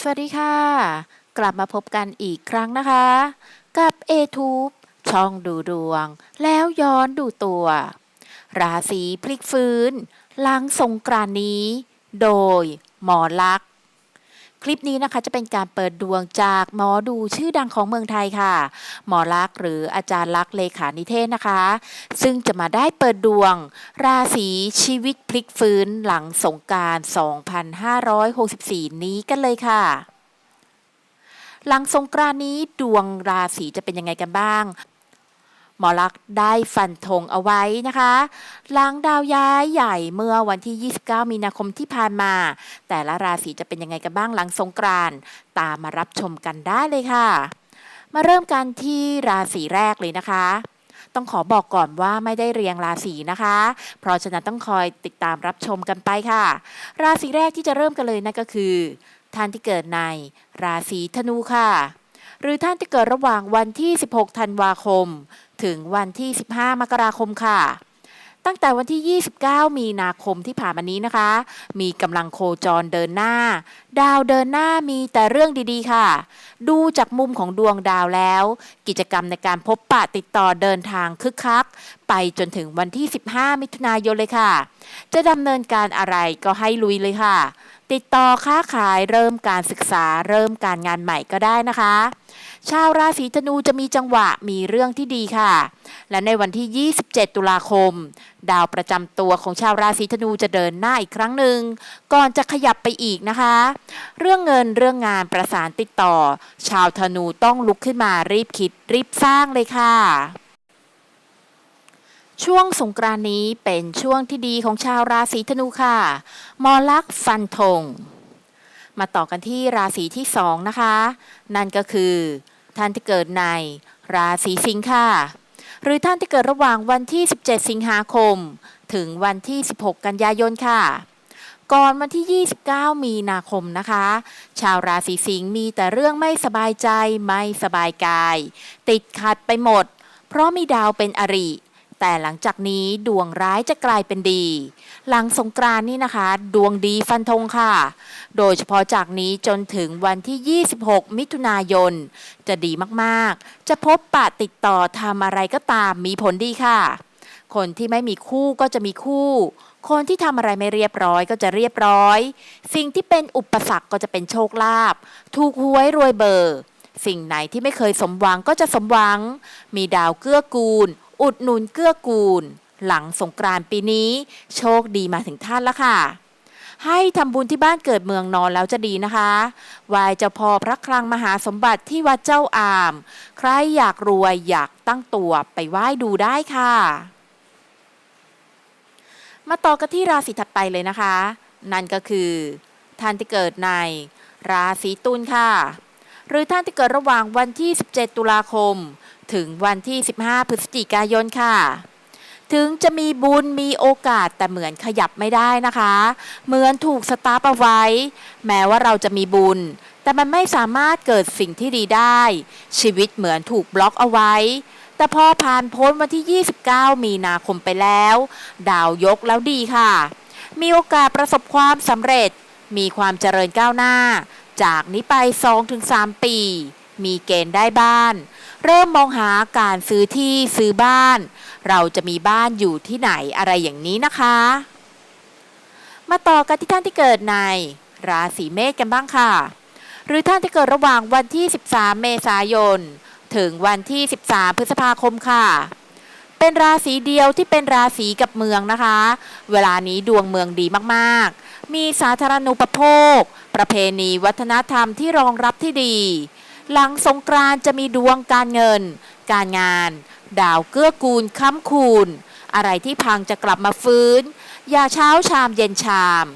สวัสดีค่ะ กลับมาพบกันอีกครั้งนะคะ กับ a t u b e ช่องดูดวง แล้วย้อนดูตัว ราศีพลิกฟื้น หลังสงกรานนี้ โดยหมอลักษ์ คลิปนี้นะคะจะเป็นการเปิดดวงจากหมอดูชื่อดังของเมืองไทยค่ะ หมอลักษ์หรืออาจารย์ลักษ์เลขานิเทศนะคะ ซึ่งจะมาได้เปิดดวง ราศีชีวิตพลิกฟื้นหลังสงกราร2564 นี้กันเลยค่ะหลังสงกรานนี้ดวงราศีจะเป็นยังไงกันบ้าง หมอลักษ์ได้ฟันธงเอาไว้นะคะหลังดาวย้ายใหญ่เมื่อวันที่ 29 มีนาคมที่ผ่านมา แต่ละราศีจะเป็นยังไงกันบ้างหลังสงกรานต์ตามมารับชมกันได้เลยค่ะ มาเริ่มกันที่ราศีแรกเลยนะคะต้องขอบอกก่อนว่าไม่ได้เรียงราศีนะคะ เพราะฉะนั้นต้องคอยติดตามรับชมกันไปค่ะ ราศีแรกที่จะเริ่มกันเลยนั่นก็คือ ท่านที่เกิดในราศีธนูค่ะ หรือท่านที่เกิดระหว่างวันที่ 16 ธันวาคม ถึงวันที่ 15 มกราคมค่ะ ตั้งแต่วันที่ 29 มีนาคมที่ผ่านมานี้นะคะ มีกำลังโคจรเดินหน้า ดาวเดินหน้ามีแต่เรื่องดีๆค่ะ ดูจากมุมของดวงดาวแล้ว กิจกรรมในการพบปะติดต่อเดินทางคึกคัก ไปจนถึงวันที่ 15 มิถุนายนเลยค่ะ จะดำเนินการอะไรก็ให้ลุยเลยค่ะ ติดต่อค้าขายเริ่มการศึกษาเริ่มการงานใหม่ก็ได้นะคะ ชาวราศีธนูจะมีจังหวะมีเรื่องที่ดีค่ะ และในวันที่ 27 ตุลาคม ดาวประจำตัวของชาวราศีธนูจะเดินหน้าอีกครั้งหนึ่ง ก่อนจะขยับไปอีกนะคะ เรื่องเงินเรื่องงานประสานติดต่อ ชาวธนูต้องลุกขึ้นมารีบคิดรีบสร้างเลยค่ะช่วงสงกรานนี้เป็นช่วงที่ดีของชาวราศีธนูค่ะมอลักฟันธงมาต่อกันที่ราศีที่สองนะคะ นั่นก็คือ ท่านที่เกิดในราศีสิงค์ค่ะ หรือท่านที่เกิดระหว่างวันที่ 17 สิงหาคม ถึงวันที่ 16 กันยายนค่ะ ก่อนวันที่ 29 มีนาคมนะคะ ชาวราศีสิงห์มีแต่เรื่องไม่สบายใจไม่สบายกาย ติดขัดไปหมด เพราะมีดาวเป็นอริ แต่หลังจากนี้ดวงร้ายจะกลายเป็นดี หลังสงกรานนี่นะคะ ดวงดีฟันธงค่ะ โดยเฉพาะจากนี้จนถึงวันที่ 26 มิถุนายน จะดีมากๆ จะพบปะติดต่อทำอะไรก็ตามมีผลดีค่ะ คนที่ไม่มีคู่ก็จะมีคู่ คนที่ทำอะไรไม่เรียบร้อยก็จะเรียบร้อย สิ่งที่เป็นอุปสรรคก็จะเป็นโชคลาภถูกหวยรวยเบอร์สิ่งไหนที่ไม่เคยสมหวังก็จะสมหวัง มีดาวเกื้อกูล อุดหนุนเกื้อกูล หลังสงกรานต์ปีนี้ โชคดีมาถึงท่านแล้วค่ะ ให้ทำบุญที่บ้านเกิดเมืองนอนแล้วจะดีนะคะวายเจ้าพ่อพระคลังมหาสมบัติที่วัดเจ้าอาม ใครอยากรวยอยากตั้งตัวไปไหว้ดูได้ค่ะ มาต่อกันที่ราศีถัดไปเลยนะคะ นั่นก็คือท่านที่เกิดในราศีตุลค่ะ หรือท่านที่เกิดระหว่างวันที่ 17 ตุลาคม ถึงวันที่ 15 พฤศจิกายนค่ะ ถึงจะมีบุญมีโอกาสแต่เหมือนขยับไม่ได้นะคะ เหมือนถูกสตาร์ฟเอาไว้ แม้ว่าเราจะมีบุญ แต่มันไม่สามารถเกิดสิ่งที่ดีได้ ชีวิตเหมือนถูกบล็อกเอาไว้ แต่พอผ่านพ้นวันที่ 29 มีนาคมไปแล้ว ดาวยกแล้วดีค่ะ มีโอกาสประสบความสำเร็จ มีความเจริญก้าวหน้า จากนี้ไป 2-3 ปีมีเกณฑ์ได้บ้าน เริ่มมองหาการซื้อที่ซื้อบ้าน เราจะมีบ้านอยู่ที่ไหนอะไรอย่างนี้นะคะ มาต่อกันที่ท่านที่เกิดในราศีเมษกันบ้างค่ะ หรือท่านที่เกิดระหว่างวันที่ 13 เมษายน ถึงวันที่ 13 พฤษภาคมค่ะเป็นราศีเดียวที่เป็นราศีกับเมืองนะคะ เวลานี้ดวงเมืองดีมากๆ มีสาธารณูปโภค ประเพณีวัฒนธรรมที่รองรับที่ดี หลังสงกรานจะมีดวงการเงิน การงาน ดาวเกื้อกูลค้ำคูณ อะไรที่พังจะกลับมาฟื้น อย่าเช้าชามเย็นชาม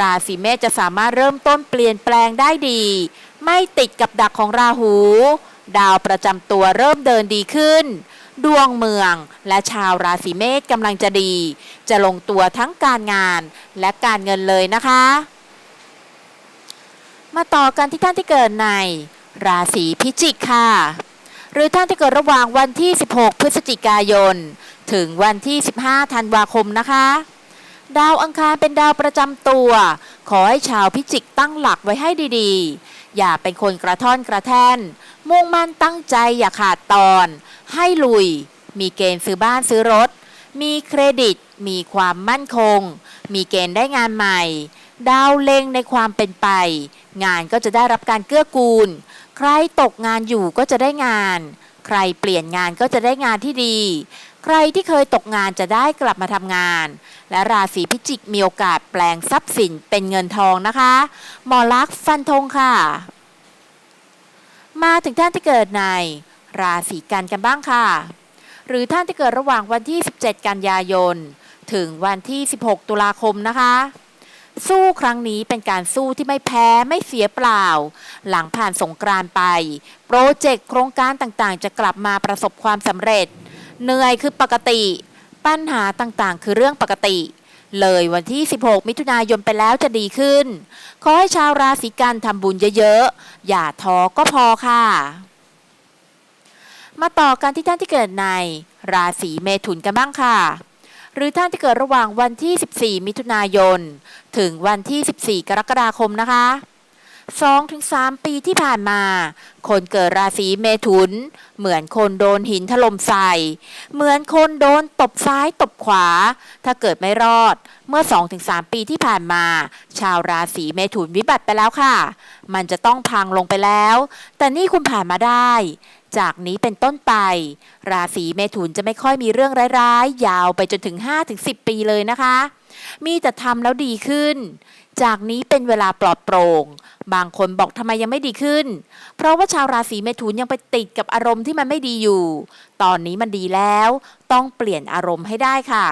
ราศีเมษจะสามารถเริ่มต้นเปลี่ยนแปลงได้ดี ไม่ติดกับดักของราหู ดาวประจำตัวเริ่มเดินดีขึ้น ดวงเมืองและชาวราศีเมษกำลังจะดี จะลงตัวทั้งการงานและการเงินเลยนะคะ มาต่อกันที่ท่านที่เกิดใน ราศีพิจิกค่ะ หรือท่านที่เกิดระหว่างวันที่ 16 พฤศจิกายน ถึงวันที่ 15 ธันวาคมนะคะ ดาวอังคารเป็นดาวประจำตัว ขอให้ชาวพิจิกตั้งหลักไว้ให้ดีๆ อย่าเป็นคนกระท่อนกระแท่น มุ่งมั่นตั้งใจอย่าขาดตอน ให้ลุย มีเกณฑ์ซื้อบ้านซื้อรถ มีเครดิต มีความมั่นคง มีเกณฑ์ได้งานใหม่ ดาวเล็งในความเป็นไป งานก็จะได้รับการเกื้อกูล ใครตกงานอยู่ก็จะได้งาน ใครเปลี่ยนงานก็จะได้งานที่ดี ใครที่เคยตกงานจะได้กลับมาทำงาน และราศีพิจิกมีโอกาสแปลงทรัพย์สินเป็นเงินทองนะคะหมอลักษ์ฟันธงค่ะ มาถึงท่านที่เกิดในราศีกันกันบ้างค่ะ หรือท่านที่เกิดระหว่างวันที่ 17 กันยายน ถึงวันที่ 16 ตุลาคมนะคะ สู้ครั้งนี้เป็นการสู้ที่ไม่แพ้ไม่เสียเปล่า หลังผ่านสงกรานไป โปรเจกต์โครงการต่างๆ จะกลับมาประสบความสำเร็จ เหนื่อยคือปกติ ปัญหาต่างๆ คือเรื่องปกติ เลยวันที่ 16 มิถุนายนไปแล้วจะดีขึ้น ขอให้ชาวราศีกันทำบุญเยอะๆ อย่าท้อก็พอค่ะ มาต่อกันที่ท่านที่เกิดใน ราศีเมถุนกันบ้างค่ะ หรือท่านที่เกิดระหว่างวันที่ 14 มิถุนายน ถึงวันที่ 14 กรกฎาคมนะคะ 2-3 ปีที่ผ่านมา คนเกิดราศีเมถุน เหมือนคนโดนหินถล่มใส่ เหมือนคนโดนตบซ้ายตบขวา ถ้าเกิดไม่รอด เมื่อ 2-3 ปีที่ผ่านมา ชาวราศีเมถุนวิบัติไปแล้วค่ะ มันจะต้องพังลงไปแล้ว แต่นี่คุณผ่านมาได้ จากนี้เป็นต้นไป ราศีเมถุนจะไม่ค่อยมีเรื่องร้ายๆ ยาวไปจนถึง 5-10 ปีเลยนะคะ มีแต่ทำแล้วดีขึ้น จากนี้เป็นเวลาปลอดโปร่ง บางคนบอกทำไมยังไม่ดีขึ้น เพราะว่าชาวราศีเมถุนยังไปติดกับอารมณ์ที่มันไม่ดีอยู่ ตอนนี้มันดีแล้ว ต้องเปลี่ยนอารมณ์ให้ได้ค่ะ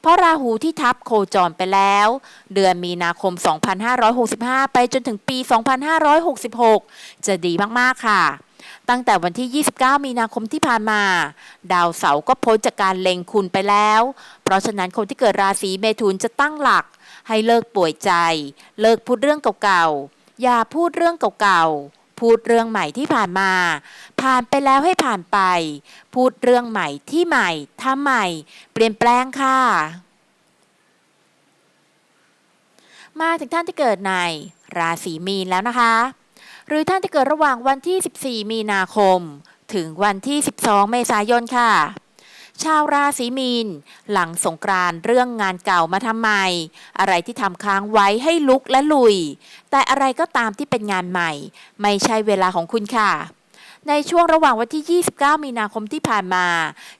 เพราะราหูที่ทับโคจรไปแล้ว เดือนมีนาคม 2565 ไปจนถึงปี 2566 จะดีมาก ๆ ค่ะ ตั้งแต่วันที่ 29 มีนาคมที่ผ่านมา ดาวเสาร์ก็พ้นจากการเล็งคุณไปแล้ว เพราะฉะนั้นคนที่เกิดราศีเมถุนจะตั้งหลัก ให้เลิกป่วยใจ เลิกพูดเรื่องเก่าๆ อย่าพูดเรื่องเก่าๆ พูดเรื่องใหม่ที่ผ่านมา ผ่านไปแล้วให้ผ่านไป พูดเรื่องใหม่ที่ใหม่ทำใหม่ เปลี่ยนแปลงค่ะ มาถึงท่านที่เกิดในราศีมีนแล้วนะคะ หรือท่านที่เกิดระหว่างวันที่ 14 มีนาคม ถึงวันที่ 12 เมษายนค่ะ ชาวราศีมีน หลังสงกรานต์เรื่องงานเก่ามาทำใหม่ อะไรที่ทำค้างไว้ให้ลุกและลุย แต่อะไรก็ตามที่เป็นงานใหม่ ไม่ใช่เวลาของคุณค่ะในช่วงระหว่างวันที่ 29 มีนาคมที่ผ่านมา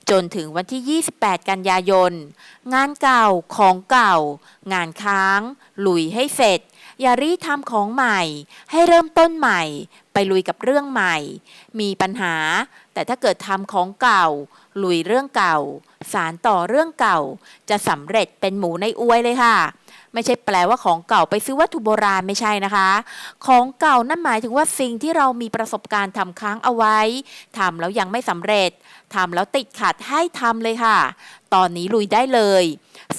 จนถึงวันที่ 28 กันยายน งานเก่าของเก่า งานค้าง ลุยให้เสร็จ อย่ารีบทำของใหม่ ให้เริ่มต้นใหม่ ไปลุยกับเรื่องใหม่ มีปัญหา แต่ถ้าเกิดทำของเก่า ลุยเรื่องเก่า สารต่อเรื่องเก่า จะสำเร็จเป็นหมูในอวยเลยค่ะไม่ใช่แปลว่าของเก่าไปซื้อวัตถุโบราณไม่ใช่นะคะ ของเก่านั่นหมายถึงว่าสิ่งที่เรามีประสบการณ์ทำค้างเอาไว้ทำแล้วยังไม่สำเร็จทำแล้วติดขัดให้ทำเลยค่ะ ตอนนี้ลุยได้เลย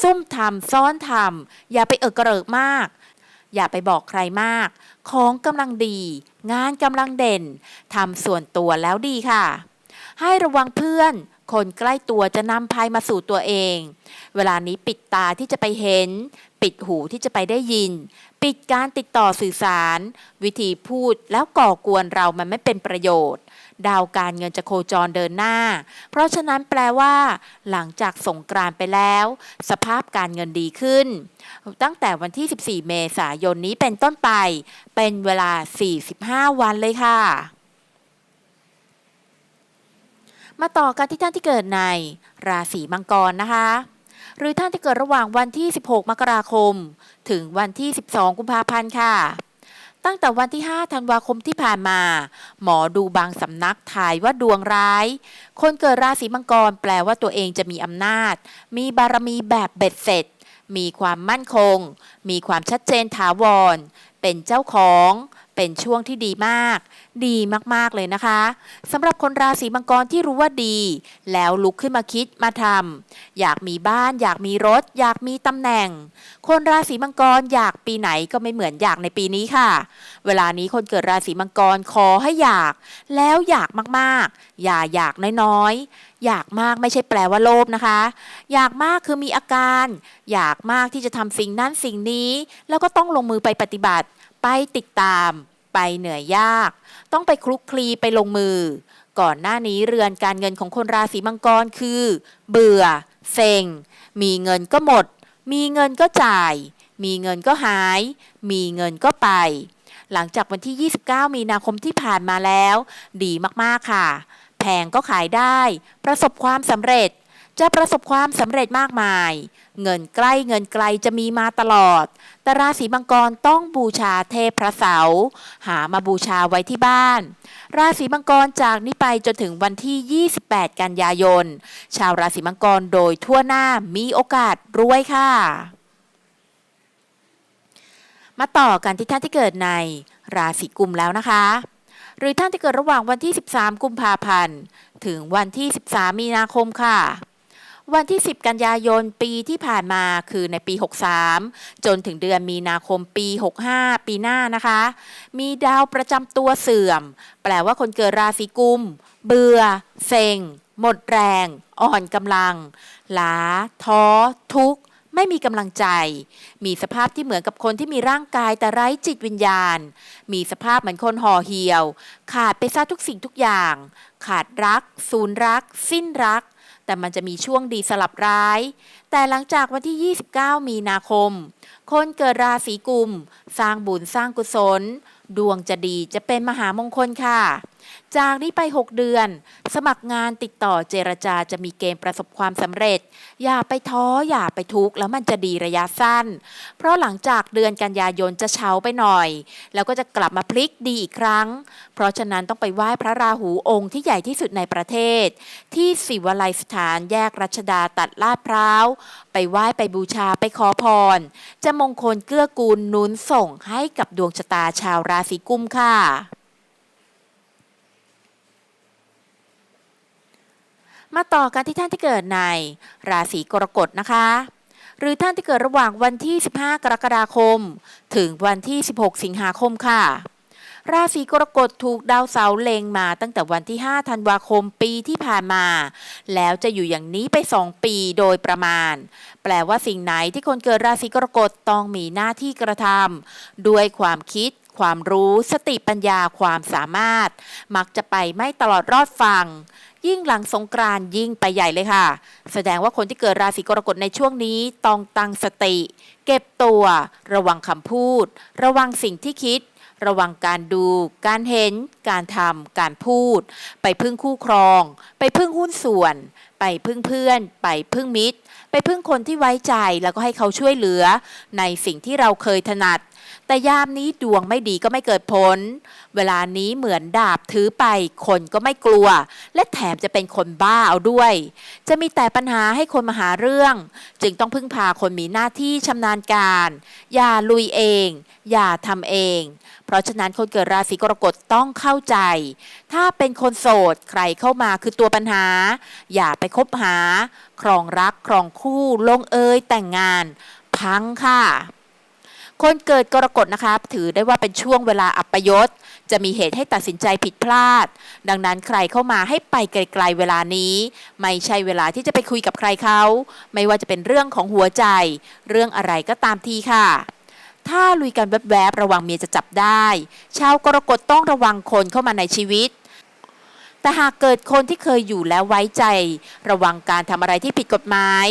ซุ่มทำซ่อนทำอย่าไปเอิกกระเริกมาก อย่าไปบอกใครมาก ของกำลังดี งานกำลังเด่นทำส่วนตัวแล้วดีค่ะ ให้ระวังเพื่อน คนใกล้ตัวจะนำภัยมาสู่ตัวเอง เวลานี้ปิดตาที่จะไปเห็น ปิดหูที่จะไปได้ยิน ปิดการติดต่อสื่อสาร วิธีพูดแล้วก่อกวนเรามันไม่เป็นประโยชน์ ดาวการเงินจะโคจรเดินหน้า เพราะฉะนั้นแปลว่า หลังจากสงกรานไปแล้ว สภาพการเงินดีขึ้น ตั้งแต่วันที่ 14 เมษายนนี้เป็นต้นไป เป็นเวลา 45 วันเลยค่ะ มาต่อกันที่ท่านที่เกิดใน ราศีมังกรนะคะหรือท่านที่เกิดระหว่างวันที่ 16 มกราคม ถึงวันที่ 12 กุมภาพันธ์ค่ะ ตั้งแต่วันที่ 5 ธันวาคมที่ผ่านมา หมอดูบางสำนักทายว่าดวงร้าย คนเกิดราศีมังกรแปลว่าตัวเองจะมีอำนาจ มีบารมีแบบเบ็ดเสร็จ มีความมั่นคง มีความชัดเจนถาวร เป็นเจ้าของ เป็นช่วงที่ดีมาก ดีมากๆเลยนะคะสำหรับคนราศีมังกรที่รู้ว่าดี แล้วลุกขึ้นมาคิดมาทำอยากมีบ้าน อยากมีรถ อยากมีตำแหน่ง คนราศีมังกรอยากปีไหนก็ไม่เหมือนอยากในปีนี้ค่ะ เวลานี้คนเกิดราศีมังกรขอให้อยาก แล้วอยากมากๆ อย่าอยากน้อยๆ อยากมากไม่ใช่แปลว่าโลภนะคะ อยากมากคือมีอาการ อยากมากที่จะทำสิ่งนั้นสิ่งนี้ แล้วก็ต้องลงมือไปปฏิบัติ ไปติดตาม ไปเหนื่อยยาก ต้องไปคลุกคลีไปลงมือ ก่อนหน้านี้เรือนการเงินของคนราศีมังกรคือ เบื่อ เซ็ง มีเงินก็หมด มีเงินก็จ่าย มีเงินก็หาย มีเงินก็ไป หลังจากวันที่ 29 มีนาคมที่ผ่านมาแล้ว ดีมากๆค่ะ แพงก็ขายได้ ประสบความสำเร็จ จะประสบความสำเร็จมากมาย เงินใกล้เงินไกลจะมีมาตลอด แต่ราศีมังกรต้องบูชาเทพพระเสาหามาบูชาไว้ที่บ้าน ราศีมังกรจากนี้ไปจนถึงวันที่ 28 กันยายน ชาวราศีมังกรโดยทั่วหน้ามีโอกาสรวยค่ะ มาต่อกันที่ท่านที่เกิดในราศีกุมแล้วนะคะหรือท่านที่เกิดระหว่างวันที่ 13 กุมภาพันธ์ ถึงวันที่ 13 มีนาคมค่ะ วันที่ 10 กันยายนปีที่ผ่านมาคือในปี 63 จนถึงเดือนมีนาคมปี 65 ปีหน้านะคะ มีดาวประจำตัวเสื่อม แปลว่าคนเกิดราศีกุม เบื่อ เซ็ง หมดแรง อ่อนกำลัง ล้า ท้อ ทุกข์ไม่มีกำลังใจ มีสภาพที่เหมือนกับคนที่มีร่างกายแต่ไร้จิตวิญญาณ มีสภาพเหมือนคนห่อเหี่ยว ขาดไปซะทุกสิ่งทุกอย่าง ขาดรัก ศูนย์รัก สิ้นรัก แต่มันจะมีช่วงดีสลับร้าย แต่หลังจากวันที่ 29 มีนาคม คนเกิดราศีกุม สร้างบุญสร้างกุศล ดวงจะดีจะเป็นมหามงคลค่ะ จากนี้ไป 6 เดือน สมัครงานติดต่อเจรจาจะมีเกณฑ์ประสบความสำเร็จ อย่าไปท้ออย่าไปทุกข์แล้วมันจะดีระยะสั้น เพราะหลังจากเดือนกันยายนจะเช้าไปหน่อย แล้วก็จะกลับมาพลิกดีอีกครั้ง เพราะฉะนั้นต้องไปไหว้พระราหูองค์ที่ใหญ่ที่สุดในประเทศ ที่ศิวไลยสถานแยกรัชดาตัดลาดพร้าว ไปไหว้ไปบูชาไปขอพร จะมงคลเกื้อกูลนุนส่งให้กับดวงชะตาชาวราศีกุมค่ะ มาต่อกันที่ท่านที่เกิดในราศีกรกฎนะคะ หรือท่านที่เกิดระหว่างวันที่ 15 กรกฎาคม ถึงวันที่ 16 สิงหาคมค่ะ ราศีกรกฎถูกดาวเสาร์เล็งมาตั้งแต่วันที่ 5 ธันวาคมปีที่ผ่านมา แล้วจะอยู่อย่างนี้ไป 2 ปีโดยประมาณ แปลว่าสิ่งไหนที่คนเกิดราศีกรกฎต้องมีหน้าที่กระทำด้วยความคิดความรู้สติปัญญาความสามารถ มักจะไปไม่ตลอดรอดฟัง ยิ่งหลังสงกรานยิ่งไปใหญ่เลยค่ะ แสดงว่าคนที่เกิดราศีกรกฎในช่วงนี้ต้องตั้งสติ เก็บตัว ระวังคำพูด ระวังสิ่งที่คิด ระวังการดู การเห็น การทำการพูด ไปพึ่งคู่ครอง ไปพึ่งหุ้นส่วน ไปพึ่งเพื่อน ไปพึ่งมิตร ไปพึ่งคนที่ไว้ใจแล้วก็ให้เขาช่วยเหลือ ในสิ่งที่เราเคยถนัด แต่ยามนี้ดวงไม่ดีก็ไม่เกิดผล เวลานี้เหมือนดาบถือไป คนก็ไม่กลัว และแถมจะเป็นคนบ้าเอาด้วย จะมีแต่ปัญหาให้คนมาหาเรื่อง จึงต้องพึ่งพาคนมีหน้าที่ชำนาญการ อย่าลุยเอง อย่าทำเอง เพราะฉะนั้นคนเกิดราศีกรกฎต้องเข้าใจ ถ้าเป็นคนโสดใครเข้ามาคือตัวปัญหา อย่าไปคบหา ครองรักครองคู่ลงเอยแต่งงาน พังค่ะ คนเกิดกรกฎนะคะถือได้ว่าเป็นช่วงเวลาอัปยศจะมีเหตุให้ตัดสินใจผิดพลาด ดังนั้นใครเข้ามาให้ไปไกลๆเวลานี้ ไม่ใช่เวลาที่จะไปคุยกับใครเขาไม่ว่าจะเป็นเรื่องของหัวใจ เรื่องอะไรก็ตามทีค่ะถ้าลุยกันแวบๆ ระวังเมียจะจับได้ ชาวกรกฎต้องระวังคนเข้ามาในชีวิต แต่หากเกิดคนที่เคยอยู่แล้วไว้ใจ ระวังการทำอะไรที่ผิดกฎหมาย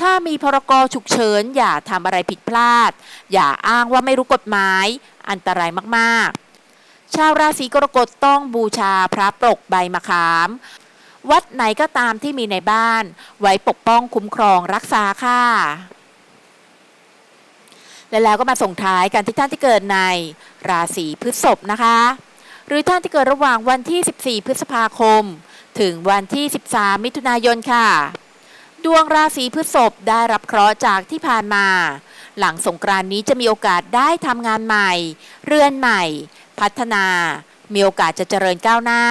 ถ้ามีพรกฉุกเฉิน อย่าทำอะไรผิดพลาด อย่าอ้างว่าไม่รู้กฎหมาย อันตรายมากๆ ชาวราศีกรกฎต้องบูชาพระปรกใบมะขาม วัดไหนก็ตามที่มีในบ้าน ไว้ปกป้องคุ้มครองรักษาค่ะและแล้วก็มาส่งท้ายกันที่ท่านที่เกิดในราศีพฤษภนะคะ หรือท่านที่เกิดระหว่างวันที่ 14 พฤษภาคม ถึงวันที่ 13 มิถุนายนค่ะ ดวงราศีพฤษภได้รับเคราะห์จากที่ผ่านมา หลังสงกรานนี้จะมีโอกาสได้ทำงานใหม่ เรือนใหม่ พัฒนา มีโอกาสจะเจริญก้าวหน้า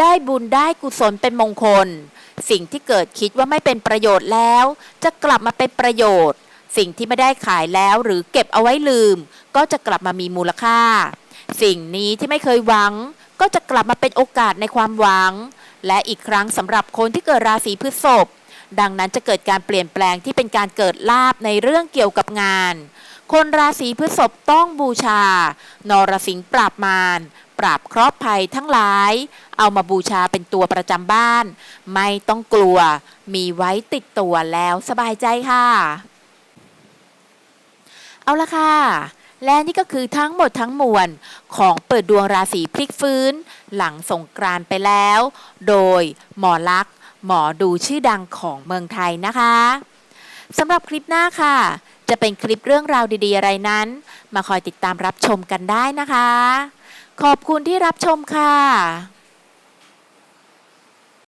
ได้บุญได้กุศลเป็นมงคล สิ่งที่เกิดคิดว่าไม่เป็นประโยชน์แล้ว จะกลับมาเป็นประโยชน์สิ่งที่ไม่ได้ขายแล้วหรือเก็บเอาไว้ลืม ก็จะกลับมามีมูลค่า สิ่งนี้ที่ไม่เคยหวัง ก็จะกลับมาเป็นโอกาสในความหวัง และอีกครั้งสำหรับคนที่เกิดราศีพฤษภดังนั้นจะเกิดการเปลี่ยนแปลงที่เป็นการเกิดลาบในเรื่องเกี่ยวกับงาน คนราศีพฤษภต้องบูชา นรสิงห์ปราบมารปราบคราะห์ภัยทั้งหลาย เอามาบูชาเป็นตัวประจำบ้าน ไม่ต้องกลัว มีไว้ติดตัวแล้วสบายใจค่ะ เอาละค่ะ และนี่ก็คือทั้งหมดทั้งมวลของเปิดดวงราศีพลิกฟื้น หลังสงกรานไปแล้ว โดยหมอลักษ์หมอดูชื่อดังของเมืองไทยนะคะสำหรับคลิปหน้าค่ะ จะเป็นคลิปเรื่องราวดีๆ อะไรนั้น มาคอยติดตามรับชมกันได้นะคะ ขอบคุณที่รับชมค่ะ